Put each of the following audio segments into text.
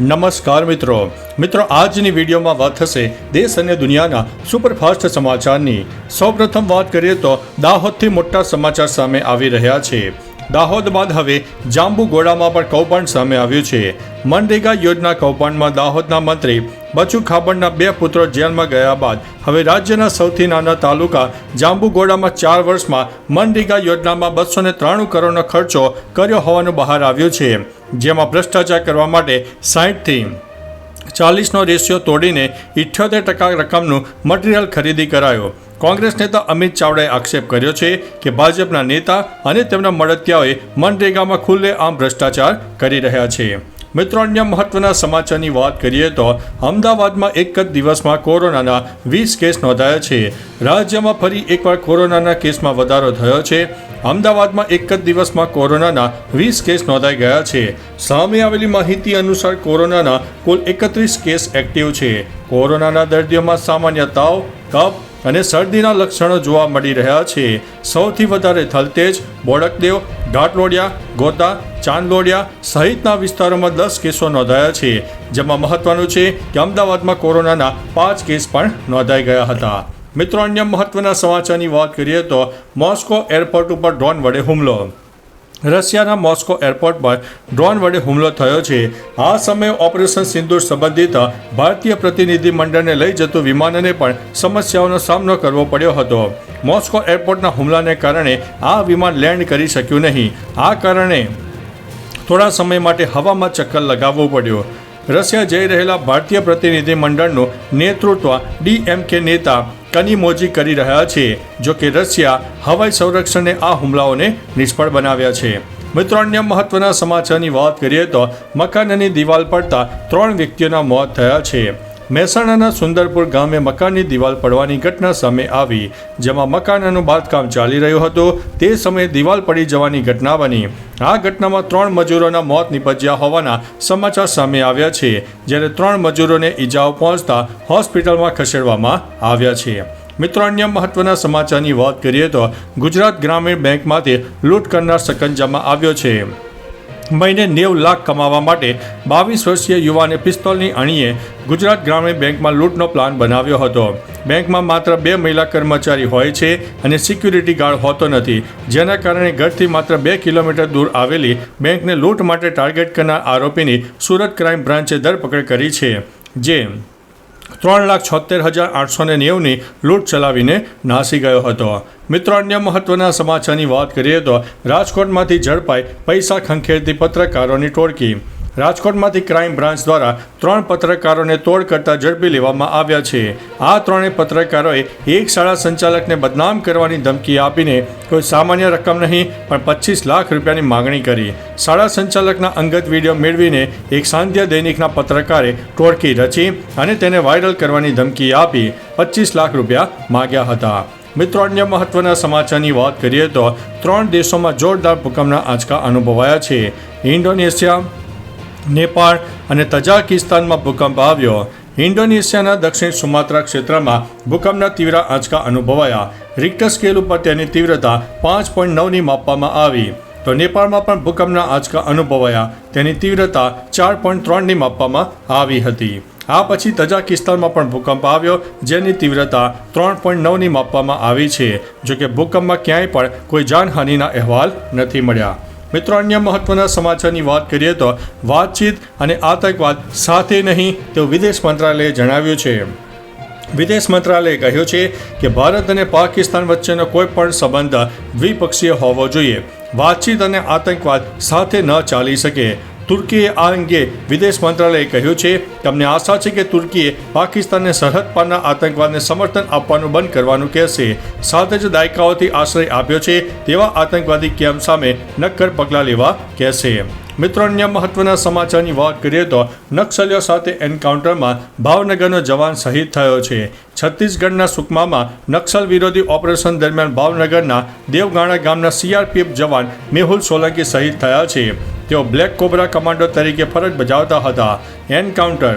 નમસ્કાર મિત્રો. મિત્રો, આજની વિડીયોમાં વાત થશે દેશ અને દુનિયાના સુપરફાસ્ટ સમાચારની. સૌપ્રથમ વાત કરીએ તો દાહોદથી મોટા સમાચાર સામે આવી રહ્યા છે. દાહોદ બાદ હવે જાંબુગોડામાં પણ કૌભાંડ સામે આવ્યું છે. મનરેગા યોજના કૌભાંડમાં દાહોદના મંત્રી બચુ ખાબડના બે પુત્રો જેલમાં ગયા બાદ હવે રાજ્યના સૌથી નાના તાલુકા જાંબુગોડામાં ચાર વર્ષમાં મનરેગા યોજનામાં બસો ને ત્રાણું કરોડનો ખર્ચો કર્યો હોવાનું બહાર આવ્યું છે. જેમાં ભ્રષ્ટાચાર કરવા માટે સાહીઠથી ચાલીસનો રેશિયો તોડીને ઇઠ્યોતેર ટકા રકમનું મટીરિયલ ખરીદી કરાયો. કોંગ્રેસ નેતા અમિત ચાવડાએ આક્ષેપ કર્યો છે કે ભાજપના નેતા અને તેમના મળતિયાઓએ મનરેગામાં ખુલ્લેઆમ ભ્રષ્ટાચાર કરી રહ્યા છે. મિત્રો, અન્ય મહત્વના સમાચારની વાત કરીએ તો અમદાવાદમાં એક જ દિવસમાં કોરોનાના વીસ કેસ નોંધાયા છે. રાજ્યમાં ફરી એકવાર કોરોનાના કેસમાં વધારો થયો છે. અમદાવાદમાં એક જ દિવસમાં કોરોનાના વીસ કેસ નોંધાઈ ગયા છે. સામે આવેલી માહિતી અનુસાર કોરોનાના કુલ એકત્રીસ કેસ એક્ટિવ છે. કોરોનાના દર્દીઓમાં સામાન્ય તાવ કફ અને શરદીના લક્ષણો જોવા મળી રહ્યા છે. સૌથી વધારે થલતેજ બોડકદેવ, ઘાટલોડિયા, ગોતા, ચાંદલોડિયા સહિતના વિસ્તારોમાં દસ કેસો નોંધાયા છે. જેમાં મહત્વનું છે કે અમદાવાદમાં કોરોનાના પાંચ કેસ પણ નોંધાઈ ગયા હતા. મિત્રો, અન્ય મહત્વના સમાચારની વાત કરીએ તો મોસ્કો એરપોર્ટ ઉપર ડ્રોન વડે હુમલો. રશિયાના મોસ્કો એરપોર્ટ પર ડ્રોન વડે હુમલો થયો છે. આ સમયે ઓપરેશન સિંદૂર સંબંધિત ભારતીય પ્રતિનિધિ મંડળને લઈ જતું વિમાનને પણ સમસ્યાઓનો સામનો કરવો પડ્યો હતો. મોસ્કો એરપોર્ટના હુમલાને કારણે આ વિમાન લેન્ડ કરી શક્યું નહીં. આ કારણે થોડા સમય માટે હવામાં ચક્કર લગાવવું પડ્યું. રશિયા જઈ રહેલા ભારતીય પ્રતિનિધિ મંડળનું નેતૃત્વ ડીએમકે નેતા કનીમોજી કરી રહ્યા છે, જો કે રશિયા હવાઈ સંરક્ષણે આ હુમલાઓને નિષ્ફળ બનાવ્યા છે. મિત્રો, અન્ય મહત્વના સમાચારની વાત કરીએ તો મકાનની દિવાલ પડતા ત્રણ વ્યક્તિઓના મોત થયા છે. મહેસાણાના સુંદરપુર ગામે મકાનની દિવાલ પડવાની ઘટના સામે આવી, જેમાં મકાનનું બાંધકામ ચાલી રહ્યું હતું. તે સમયે દિવાલ પડી જવાની ઘટના બની. આ ઘટનામાં ત્રણ મજૂરોના મોત નિપજ્યા હોવાના સમાચાર સામે આવ્યા છે, જ્યારે ત્રણ મજૂરોને ઈજાઓ પહોંચતા હોસ્પિટલમાં ખસેડવામાં આવ્યા છે. મિત્રો, અન્ય મહત્વના સમાચારની વાત કરીએ તો ગુજરાત ગ્રામીણ બેંકમાંથી લૂંટ કરનાર સકંજામાં આવ્યો છે. મહિને નેવ લાખ કમાવા માટે બાવીસ વર્ષીય યુવાને પિસ્તોલની અણીએ ગુજરાત ગ્રામીણ બેંકમાં લૂંટનો પ્લાન બનાવ્યો હતો. બેંકમાં માત્ર બે મહિલા કર્મચારી હોય છે અને સિક્યુરિટી ગાર્ડ હોતો નથી. જેના કારણે ઘરથી માત્ર બે કિલોમીટર દૂર આવેલી બેંકને લૂંટ માટે ટાર્ગેટ કરનાર આરોપીની સુરત ક્રાઇમ બ્રાન્ચે ધરપકડ કરી છે. જે ત્રણ લાખ છોતેર હજાર આઠસો ને નેવની લૂંટ ચલાવીને નાસી ગયો હતો. મિત્રો, અન્ય મહત્વના સમાચારની વાત કરીએ તો રાજકોટમાંથી ઝડપાઈ પૈસા ખંખેરતી પત્રકારોની ટોળકી. રાજકોટમાંથી ક્રાઇમ બ્રાન્ચ દ્વારા ત્રણ પત્રકારોને તોડ કરતા ઝડપી લેવામાં આવ્યા છે. આ ત્રણેય પત્રકારોએ એક શાળા સંચાલકને બદનામ કરવાની ધમકી આપીને કોઈ સામાન્ય રકમ નહીં, પણ પચીસ લાખ રૂપિયાની માગણી કરી. શાળા સંચાલકના અંગત વીડિયો મેળવીને એક સાંધ્ય દૈનિકના પત્રકારે ટોળકી રચી અને તેને વાયરલ કરવાની ધમકી આપી પચીસ લાખ રૂપિયા માગ્યા હતા. મિત્રો, અન્ય મહત્વના સમાચારની વાત કરીએ તો ત્રણ દેશોમાં જોરદાર ભૂકંપના આંચકા અનુભવાયા છે. ઇન્ડોનેશિયા નેપાળ અને તજાકિસ્તાનમાં ભૂકંપ આવ્યો. ઇન્ડોનેશિયાના દક્ષિણ સુમાત્રા ક્ષેત્રમાં ભૂકંપના તીવ્ર આંચકા અનુભવાયા. રિક્ટર સ્કેલ ઉપર તેની તીવ્રતા પાંચ પોઈન્ટ નવની માપવામાં આવી. તો નેપાળમાં પણ ભૂકંપના આંચકા અનુભવાયા. તેની તીવ્રતા ચાર પોઈન્ટ ત્રણની માપવામાં આવી હતી. આ પછી તજાકિસ્તાનમાં પણ ભૂકંપ આવ્યો, જેની તીવ્રતા ત્રણ પોઈન્ટ નવની માપવામાં આવી છે, જોકે ભૂકંપમાં ક્યાંય પણ કોઈ જાનહાનિના અહેવાલ નથી મળ્યા. મિત્રો, અન્ય મહત્વના સમાચારની વાત કરીએ તો વાતચીત અને આતંકવાદ સાથે નહીં તેવું વિદેશ મંત્રાલયે જણાવ્યું છે. વિદેશ મંત્રાલયે કહ્યું છે કે ભારત અને પાકિસ્તાન વચ્ચેનો કોઈ પણ સંબંધ દ્વિપક્ષીય હોવો જોઈએ. વાતચીત અને આતંકવાદ સાથે ન ચાલી શકે. તુર્કીએ આ અંગે વિદેશ મંત્રાલયે કહ્યું છે, તમને આશા છે કે તુર્કીએ પાકિસ્તાનને સરહદ પારના આતંકવાદને સમર્થન આપવાનું બંધ કરવાનું કહેશે. સાથે જ દાયકાઓથી આશ્રય આપ્યો છે, તેવા આતંકવાદી કેમ્પ સામે નક્કર પગલાં લેવા કહેશે. મિત્રો અન્ય મહત્વના સમાચારની વાત કરીએ તો નક્સલીઓ સાથે એન્કાઉન્ટરમાં ભાવનગરનો જવાન શહીદ થયો છે. છત્તીસગઢના સુકમામાં નક્સલ વિરોધી ઓપરેશન દરમિયાન ભાવનગરના દેવગાણા ગામના સીઆરપીએફ જવાન મેહુલ સોલંકી શહીદ થયા છે. તેઓ બ્લેક કોબરા કમાન્ડો તરીકે ફરજ બજાવતા હતા. એન્કાઉન્ટર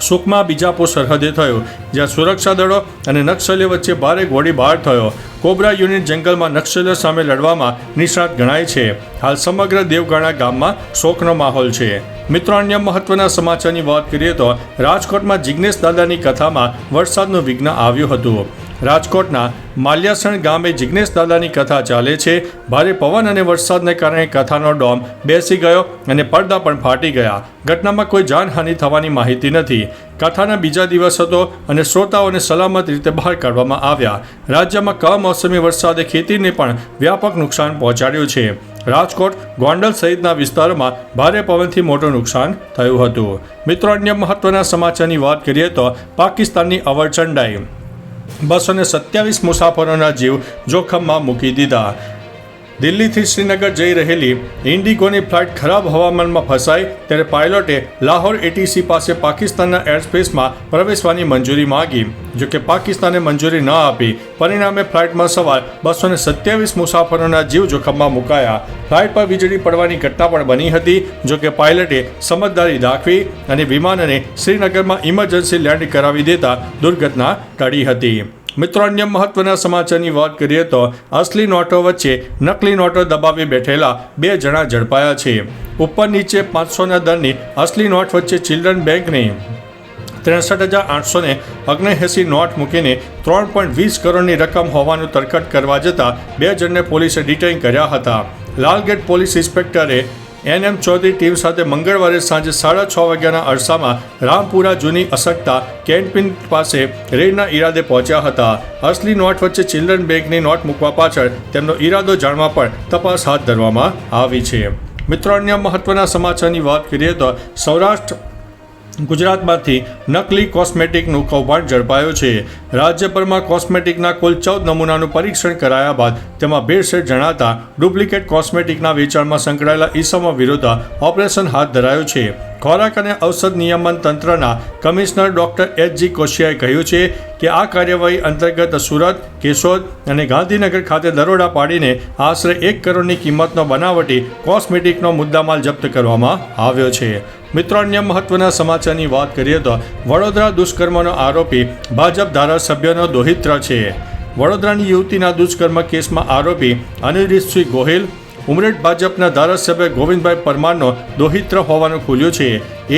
સુકમા બીજાપુર સરહદે થયો, જ્યાં સુરક્ષા દળો અને નક્સલીઓ વચ્ચે ભારે ગોળીબાર થયો. કોબરા યુનિટ જંગલમાં નક્સલીઓ સામે લડવામાં નિષ્ણાત ગણાય છે. હાલ સમગ્ર દેવગાણા ગામમાં શોકનો માહોલ છે. મિત્રો, અન્ય મહત્વના સમાચારની વાત કરીએ તો રાજકોટમાં જિજ્ઞેશ દાદાની કથામાં વરસાદનું વિઘ્ન આવ્યું હતું. રાજકોટના માલ્યાસણ ગામે જિજ્ઞેશ દાદાની કથા ચાલે છે. ભારે પવન અને વરસાદને કારણે કથાનો ડોમ બેસી ગયો અને પડદા પણ ફાટી ગયા. ઘટનામાં કોઈ જાનહાનિ થવાની માહિતી નથી. કથાના બીજા દિવસ હતો અને શ્રોતાઓને સલામત રીતે બહાર કાઢવામાં આવ્યા. રાજ્યમાં કમોસમી વરસાદે ખેતીને પણ વ્યાપક નુકસાન પહોંચાડ્યું છે. રાજકોટ, ગોંડલ સહિતના વિસ્તારોમાં ભારે પવનથી મોટું નુકસાન થયું હતું. મિત્રો, અન્ય મહત્વના સમાચારની વાત કરીએ તો પાકિસ્તાનની અવરચંડાઈ બસો ને સત્યાવીસ મુસાફરોના જીવ જોખમમાં મૂકી દીધા. દિલ્હીથી શ્રીનગર જઈ રહેલી ઇન્ડિગોની ફ્લાઇટ ખરાબ હવામાનમાં ફસાઈ ત્યારે પાયલોટે લાહોર એટીસી પાસે પાકિસ્તાનના એરસ્પેસમાં પ્રવેશવાની મંજૂરી માગી. જોકે પાકિસ્તાને મંજૂરી ન આપી, પરિણામે ફ્લાઇટમાં સવાર બસો ને સત્યાવીસ મુસાફરોના જીવ જોખમમાં મુકાયા. ફ્લાઇટ પર વીજળી પડવાની ઘટના પણ બની હતી, જોકે પાયલટે સમજદારી દાખવી અને વિમાનને શ્રીનગરમાં ઇમરજન્સી લેન્ડ કરાવી દેતા દુર્ઘટના ટળી હતી. મિત્રો, અન્ય મહત્વના સમાચારની વાત કરીએ તો અસલી નોટો વચ્ચે નકલી નોટો દબાવી બેઠેલા બે જણા ઝડપાયા છે. ઉપર નીચે પાંચસોના દરની અસલી નોટ વચ્ચે ચિલ્ડ્રન બેંકની ત્રેસઠ હજાર આઠસો ને નોટ મૂકીને ત્રણ પોઈન્ટ વીસ કરોડની રકમ હોવાનું તરકટ કરવા જતાં બે જણને પોલીસે ડિટેઇન કર્યા હતા. લાલગેટ પોલીસ ઇન્સ્પેક્ટરે એન એમ ચૌધરી ટીમ સાથે મંગળવારે સાંજે સાડા છ વાગ્યાના અરસામાં રામપુરા જૂની અસકતા કેન્ટપિન પાસે રેડના ઈરાદે પહોંચ્યા હતા. અસલી નોટ વચ્ચે ચિલ્ડ્રન બેંકની નોટ મૂકવા પાછળ તેમનો ઈરાદો જાણવા પણ તપાસ હાથ ધરવામાં આવી છે. મિત્રો, અન્ય મહત્વના સમાચારની વાત કરીએ તો સૌરાષ્ટ્ર ગુજરાતમાંથી નકલી કોસ્મેટિકનું કૌભાંડ ઝડપાયો છે. રાજ્યભરમાં કોસ્મેટિકના કુલ ચૌદ નમૂનાનું પરીક્ષણ કરાયા બાદ તેમાં ભેળસેળ જણાતા ડુપ્લિકેટ કોસ્મેટિકના વેચાણમાં સંકળાયેલા ઈસમો વિરુદ્ધ ઓપરેશન હાથ ધરાયું છે. ખોરાક અને ઔષધ નિયમન તંત્રના કમિશનર ડોક્ટર એચ જી કોશિયાએ કહ્યું છે કે આ કાર્યવાહી અંતર્ગત સુરત, કેશોદ અને ગાંધીનગર ખાતે દરોડા પાડીને આશરે એક કરોડની કિંમતનો બનાવટી કોસ્મેટિકનો મુદ્દામાલ જપ્ત કરવામાં આવ્યો છે. મિત્રો, અન્ય મહત્વના સમાચારની વાત કરીએ તો વડોદરા દુષ્કર્મનો આરોપી ભાજપ ધારાસભ્યનો દોહિત્ર છે. વડોદરાની યુવતીના દુષ્કર્મ કેસમાં આરોપી અનિરુદ્ધસિંહ ગોહિલ ઉમરેઠ ભાજપના ધારાસભ્ય ગોવિંદભાઈ પરમારનો દોહિત્ર હોવાનું ખુલ્યું છે.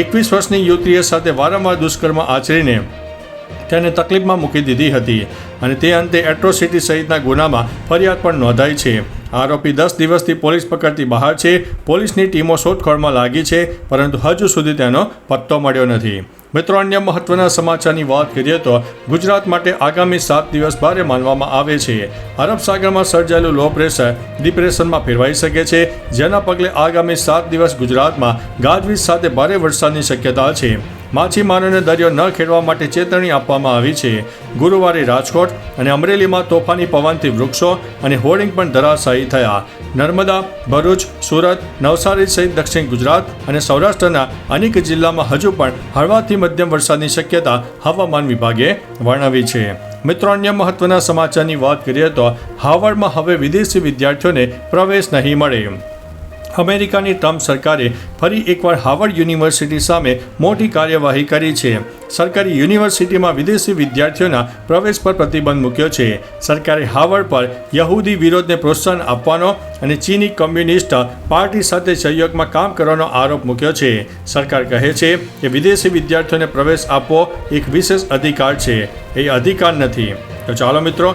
એકવીસ વર્ષની યુવતીએ સાથે વારંવાર દુષ્કર્મ આચરીને તેને તકલીફમાં મૂકી દીધી હતી અને તે અંતે એટ્રોસિટી સહિતના ગુનામાં ફરિયાદ પણ નોંધાઈ છે. આરોપી દસ દિવસથી પોલીસ પકડતી બહાર છે. પોલીસની ટીમો શોધખોળમાં લાગી છે, પરંતુ હજુ સુધી તેનો પત્તો મળ્યો નથી. મિત્રો, અન્ય મહત્વના સમાચારની વાત કરીએ તો ગુજરાત માટે આગામી સાત દિવસ ભારે માનવામાં આવે છે. અરબ સાગરમાં સર્જાયેલું લો પ્રેશર ડિપ્રેશનમાં ફેરવાઈ શકે છે. જેના પગલે આગામી સાત દિવસ ગુજરાતમાં ગાજવીજ સાથે ભારે વરસાદની શક્યતા છે. માછીમારોને દરિયો ન ખેડવા માટે ચેતવણી આપવામાં આવી છે. ગુરુવારે રાજકોટ અને અમરેલીમાં તોફાની પવનથી વૃક્ષો અને હોર્ડિંગ પણ ધરાશાયી થયા. નર્મદા, ભરૂચ, સુરત, નવસારી સહિત દક્ષિણ ગુજરાત અને સૌરાષ્ટ્રના અનેક જિલ્લામાં હજુ પણ હળવાથી મધ્યમ વરસાદની શક્યતા હવામાન વિભાગે વર્ણવી છે. મિત્રો, અન્ય મહત્વના સમાચારની વાત કરીએ તો હાવર્ડમાં હવે વિદેશી વિદ્યાર્થીઓને પ્રવેશ નહીં મળે. અમેરિકાની ટ્રમ્પ સરકારે ફરી એકવાર હાવર્ડ યુનિવર્સિટી સામે મોટી કાર્યવાહી કરી છે. સરકારી યુનિવર્સિટીમાં વિદેશી વિદ્યાર્થીઓના પ્રવેશ પર પ્રતિબંધ મૂક્યો છે. સરકારે હાવર્ડ પર યહૂદી વિરોધને પ્રોત્સાહન આપવાનો અને ચીની કમ્યુનિસ્ટ પાર્ટી સાથે સહયોગમાં કામ કરવાનો આરોપ મૂક્યો છે. સરકાર કહે છે કે વિદેશી વિદ્યાર્થીઓને પ્રવેશ આપવો એક વિશેષ અધિકાર છે. એ અધિકાર નથી. તો ચાલો મિત્રો